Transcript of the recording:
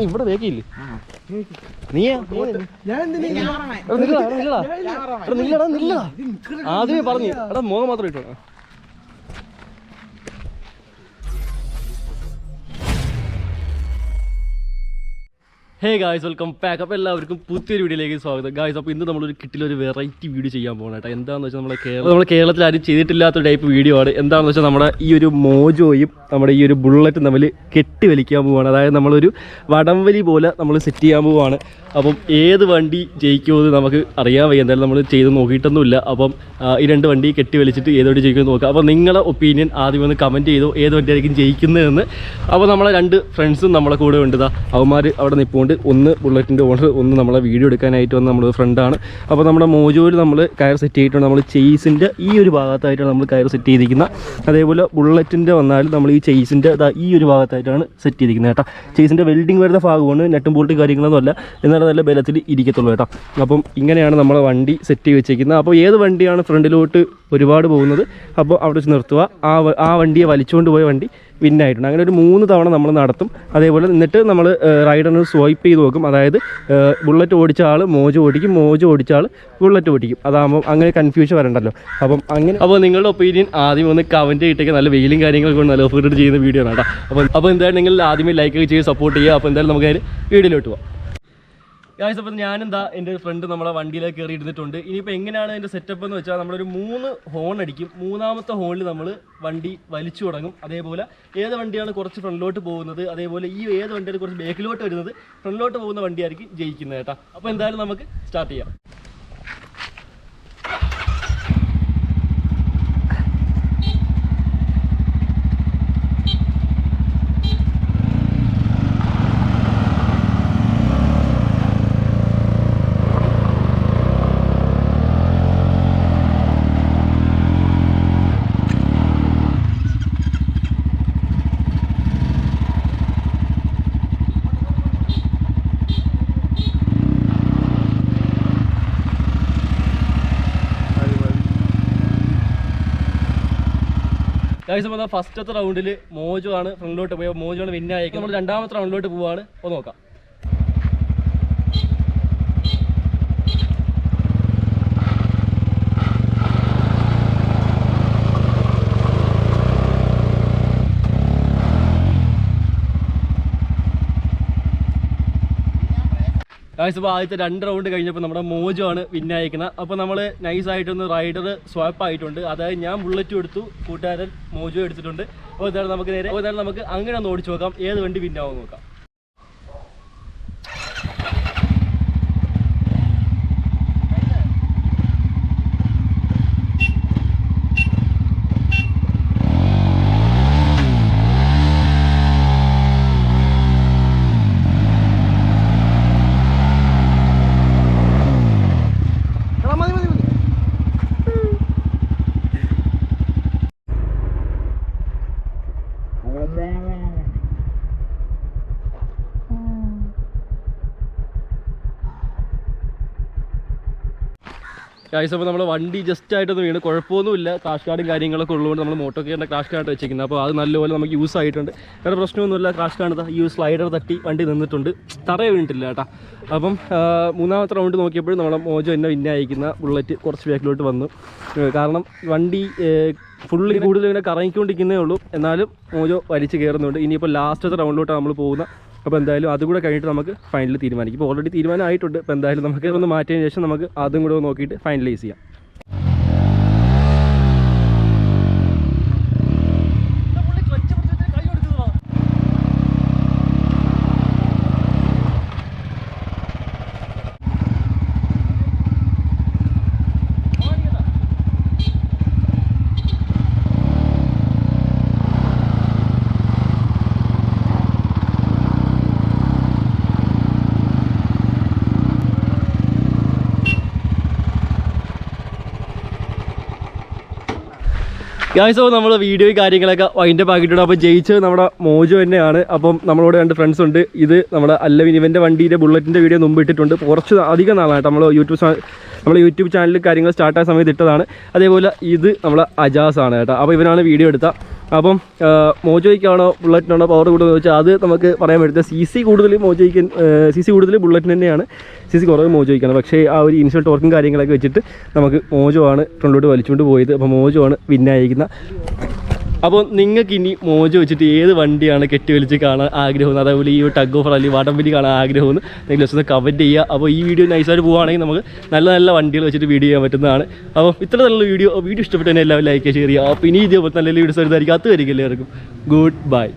നീ ഇവിടെ വേക്കില്ലേ നീയാ? നില്ലെടാ, നില്ലെടാ. ആദ്യമേ പറഞ്ഞു. എടാ മുഖം മാത്രം ഇട്ടോ ഹേ ഗായ്സ് വെൽക്കം ബാക്ക് അപ്പോൾ എല്ലാവർക്കും പുതിയൊരു വീഡിയോയിലേക്ക് സ്വാഗതം. ഗായ്സ് അപ്പോൾ ഇന്ന് നമ്മളൊരു കിട്ടിലൊരു വെറൈറ്റി വീഡിയോ ചെയ്യാൻ പോകണം കേട്ടോ. എന്താണെന്ന് വെച്ചാൽ നമ്മുടെ കേരളം നമ്മുടെ കേരളത്തിൽ ആരും ചെയ്തിട്ടില്ലാത്ത ടൈപ്പ് വീഡിയോ ആണ്. എന്താണെന്ന് വെച്ചാൽ നമ്മുടെ ഈ ഒരു മോജോയും നമ്മുടെ ഈ ഒരു ബുള്ളറ്റും തമ്മിൽ കെട്ടി വലിക്കാൻ പോവുകയാണ് അതായത് നമ്മളൊരു വടംവലി പോലെ നമ്മൾ സെറ്റ് ചെയ്യാൻ പോവുകയാണ് അപ്പം ഏത് വണ്ടി ജയിക്കുമോ എന്ന് നമുക്ക് അറിയാൻ വയ്യ. എന്തായാലും നമ്മൾ ചെയ്ത് നോക്കിയിട്ടൊന്നുമില്ല. അപ്പം ഈ രണ്ട് വണ്ടി കെട്ടി വലിച്ചിട്ട് ഏത് വണ്ടി ജയിക്കുമെന്ന് നോക്കാം. അപ്പോൾ നിങ്ങളുടെ ഒപ്പീനിയൻ ആദ്യം ഒന്ന് കമന്റ് ചെയ്തു. ഏത് വണ്ടിയായിരിക്കും ജയിക്കുന്നതെന്ന്. അപ്പോൾ നമ്മളെ രണ്ട് ഫ്രണ്ട്സും നമ്മളെ കൂടെ ഉണ്ട് അവന്മാർ അവിടെ നിൽപ്പുണ്ട് ഒന്ന് ബുള്ളറ്റിന്റെ ഓണർ ഒന്ന് നമ്മളെ വീഡിയോ എടുക്കാനായിട്ട് വന്ന നമ്മുടെ ഫ്രണ്ടാണ് അപ്പോൾ നമ്മുടെ മോജോയിൽ നമ്മൾ കയർ സെറ്റ് ചെയ്തിട്ടുണ്ട്. നമ്മൾ ചെയ്സിന്റെ ഈ ഒരു ഭാഗത്തായിട്ടാണ് നമ്മൾ കയർ സെറ്റ് ചെയ്തിരിക്കുന്നത്. അതേപോലെ ബുള്ളറ്റിന്റെ വന്നാലും നമ്മൾ ഈ ചെയ്സിന്റെ ഈ ഒരു ഭാഗത്തായിട്ടാണ് സെറ്റ് ചെയ്തിരിക്കുന്നത് കേട്ടോ. ചെയ്സിന്റെ വെൽഡിങ് വരുന്ന ഭാഗമാണ് നെട്ടും ബോൾട്ട് കാര്യങ്ങളൊന്നും അല്ല എന്നാലും നല്ല ബലത്തിൽ ഇരിക്കത്തുള്ളൂ കേട്ടോ. അപ്പം ഇങ്ങനെയാണ് നമ്മളെ വണ്ടി സെറ്റ് ചെയ്ത് വെച്ചിരിക്കുന്നത് അപ്പോൾ ഏത് വണ്ടിയാണ് ഫ്രണ്ടിലോട്ട് ഒരുപാട് പോകുന്നത്? അപ്പോൾ അവിടെ വെച്ച് നിർത്തുക. ആ ആ വണ്ടിയെ വലിച്ചുകൊണ്ട് പോയ വണ്ടി വിന്നായിട്ടുണ്ട്. അങ്ങനെ ഒരു മൂന്ന് തവണ നമ്മൾ നടത്തും. അതേപോലെ എന്നിട്ട് നമ്മൾ റൈഡറിന് സ്വൈപ്പ് ചെയ്ത് നോക്കും. അതായത് ബുള്ളറ്റ് ഓടിച്ച ആൾ മോജ് ഓടിക്കും മോജ് ഓടിച്ച ആൾ ബുള്ളറ്റ് ഓടിക്കും. അതാകുമ്പോൾ അങ്ങനെ കൺഫ്യൂഷൻ വരണ്ടല്ലോ. അപ്പം അങ്ങനെ അപ്പോൾ നിങ്ങളുടെ ഒപ്പീനിയൻ ആദ്യം ഒന്ന് കമന്റ് ചെയ്തിട്ടൊക്കെ നല്ല വെയിലും കാര്യങ്ങളൊക്കെ നല്ല ഓഫർ ചെയ്യുന്ന വീഡിയോ ആണ് കേട്ടോ. അപ്പോൾ അപ്പോൾ എന്തായാലും നിങ്ങൾ ആദ്യമേ ലൈക്ക് ഒക്കെ ചെയ്ത് സപ്പോർട്ട് ചെയ്യുക. അപ്പോൾ എന്തായാലും നമുക്ക് വീഡിയോയിലോട്ട് പോകാം ഗായ്സ് അപ്പം ഞാനെന്താ എന്റെ ഫ്രണ്ട് നമ്മളെ വണ്ടിയിലേക്ക് കയറി ഇരുന്നിട്ടുണ്ട് ഇനിയിപ്പോൾ എങ്ങനെയാണ് അതിന്റെ സെറ്റപ്പ് എന്ന് വെച്ചാൽ നമ്മളൊരു മൂന്ന് ഹോൺ അടിക്കും. മൂന്നാമത്തെ ഹോണിൽ നമ്മൾ വണ്ടി വലിച്ചു തുടങ്ങും. അതേപോലെ ഏത് വണ്ടിയാണ് കുറച്ച് ഫ്രണ്ടിലോട്ട് പോകുന്നത്? അതേപോലെ ഈ ഏത് വണ്ടിയാണ് കുറച്ച് ബാക്കിലോട്ട് വരുന്നത്? ഫ്രണ്ടിലോട്ട് പോകുന്ന വണ്ടിയായിരിക്കും ജയിക്കുന്നത് കേട്ടോ. അപ്പോൾ എന്തായാലും നമുക്ക് സ്റ്റാർട്ട് ചെയ്യാം. ഗായ്സ് അപ്പോൾ ഫസ്റ്റത്തെ റൗണ്ടിൽ മോജു ആണ് ഫ്രണ്ടിലോട്ട് പോയി. മോജു ആണ് ആയേക്കുന്നത്. നമ്മൾ രണ്ടാമത്തെ റൗണ്ടിലോട്ട് പോവാണ്. അപ്പോൾ നോക്കാം. ഗായ്സ് അപ്പോൾ ആദ്യത്തെ രണ്ട് റൗണ്ട് കഴിഞ്ഞപ്പോൾ നമ്മുടെ മോജോ ആണ് വിൻ ആയിരിക്കുന്നത്. അപ്പോൾ നമ്മൾ നൈസായിട്ടൊന്ന് റൈഡർ സ്വാപ്പ് ആയിട്ടുണ്ട്. അതായത് ഞാൻ ബുള്ളറ്റും എടുത്തു കൂട്ടുകാരൻ മോജോ എടുത്തിട്ടുണ്ട്. അപ്പോൾ എന്തായാലും നമുക്ക് നേരെ അപ്പോൾ നമുക്ക് അങ്ങനെ ഒന്ന് ഓടിച്ചു നോക്കാം. ഏത് വണ്ടി ആവുമെന്ന് നോക്കാം. ഗായ്സ് അപ്പോൾ നമ്മൾ വണ്ടി ജസ്റ്റ് ആയിട്ടൊന്ന് വീണ്. കുഴപ്പമൊന്നുമില്ല. ക്രാഷ് കാർഡും കാര്യങ്ങളൊക്കെ ഉള്ളതുകൊണ്ട് നമ്മൾ മോട്ടോ കെയറിന്റെ ക്രാഷ് കാർഡ് വെച്ചിരിക്കുന്നത് അപ്പോൾ അത് നല്ലപോലെ നമുക്ക് യൂസ് ആയിട്ടുണ്ട്. വേറെ പ്രശ്നമൊന്നുമില്ല. ക്രാഷ് കാർഡ് ഈ സ്ലൈഡർ തട്ടി വണ്ടി നിന്നിട്ടുണ്ട്. തറയെ വീണിട്ടില്ല കേട്ടോ. അപ്പം മൂന്നാമത്തെ റൗണ്ട് നോക്കിയപ്പോഴും നമ്മളെ മോജോ എന്നെ പിന്നെ അയക്കുന്ന ബുള്ളറ്റ് കുറച്ച് ബാക്കിലോട്ട് വന്നു. കാരണം വണ്ടി ഫുള്ളി കൂടുതൽ ഇങ്ങനെ കറങ്ങിക്കൊണ്ടിരിക്കുന്നേ ഉള്ളൂ. എന്നാലും മോജോ വലിച്ച് കയറുന്നുണ്ട്. ഇനിയിപ്പോൾ ലാസ്റ്റത്തെ റൗണ്ടിലോട്ട് നമ്മൾ പോകുന്ന അപ്പോൾ എന്തായാലും അതും കൂടെ കഴിഞ്ഞിട്ട് നമുക്ക് ഫൈനൽ തീരുമാനിക്കും. ഇപ്പോൾ ഓൾറെഡി തീരുമാനമായിട്ടുണ്ട്. അപ്പോൾ എന്തായാലും നമുക്ക് ഒന്ന് മാറ്റിയതിന് ശേഷം നമുക്ക് അതും കൂടെ നോക്കിയിട്ട് ഫൈനലൈസ് ചെയ്യാം. ഗായ്സോ നമ്മൾ വീഡിയോ കാര്യങ്ങളൊക്കെ അതിന്റെ പാക്കിട്ടുണ്ട് അപ്പോൾ ജയിച്ചത് നമ്മുടെ മോജോ തന്നെയാണ്. അപ്പം നമ്മളോട് രണ്ട് ഫ്രണ്ട്സ് ഉണ്ട്. ഇത് നമ്മുടെ അല്ലവിൻ ഇവന്റെ വണ്ടിയിലെ ബുള്ളറ്റിന്റെ വീഡിയോ മുമ്പ് ഇട്ടിട്ടുണ്ട്. കുറച്ച് അധികം നാളായിട്ട് നമ്മൾ യൂട്യൂബ് നമ്മൾ യൂട്യൂബ് ചാനലിൽ കാര്യങ്ങൾ സ്റ്റാർട്ടായ സമയത്ത് ഇട്ടതാണ്. അതേപോലെ ഇത് നമ്മളെ അജാസാണ് കേട്ടോ. അപ്പോൾ ഇവനാണ് വീഡിയോ എടുത്ത. അപ്പം മോജോയ്ക്കാണോ ബുള്ളറ്റിനാണോ പവർ കൂടുതൽ വെച്ചാൽ അത് നമുക്ക് പറയാൻ പറ്റില്ല സി സി കൂടുതൽ മോജോയ്ക്ക് സി സി കൂടുതൽ ബുള്ളറ്റിന് തന്നെയാണ്. സി സി കുറവ് മോജോയ്ക്കാണ് പക്ഷേ ആ ഒരു ഇനിഷ്യൽ ടോർക്കും കാര്യങ്ങളൊക്കെ വെച്ചിട്ട് നമുക്ക് മോജോ ആണ് ഫ്രണ്ടിലോട്ട് വലിച്ചുകൊണ്ട് പോയത്. അപ്പോൾ മോജോ ആണ് വിന്നായിരിക്കുന്ന അപ്പോൾ നിങ്ങൾക്ക് ഇനി മോജ് വെച്ചിട്ട് ഏത് വണ്ടിയാണ് കെട്ടി വലിച്ച് കാണാൻ ആഗ്രഹം? അതേപോലെ ഈ ടഗ് ഓഫർ അല്ലെങ്കിൽ വാട്ടം കാണാൻ ആഗ്രഹമെന്ന് നിങ്ങൾ ജസ്റ്റ് കമന്റ് ചെയ്യുക. അപ്പോൾ ഈ വീഡിയോ നൈസായിട്ട് പോവുകയാണെങ്കിൽ നമുക്ക് നല്ല നല്ല വണ്ടികൾ വെച്ചിട്ട് വീഡിയോ ചെയ്യാൻ പറ്റുന്നതാണ്. അപ്പോൾ ഇത്ര നല്ല വീഡിയോ വീഡിയോ ഇഷ്ടപ്പെട്ട എല്ലാവരും ലൈക്ക് ഷെയർ ചെയ്യുക. അപ്പോൾ ഇനി ഇതേപോലെ നല്ല വീഡിയോസ് വരുന്നതായിരിക്കും. അത് വരിക എല്ലാവർക്കും. Good bye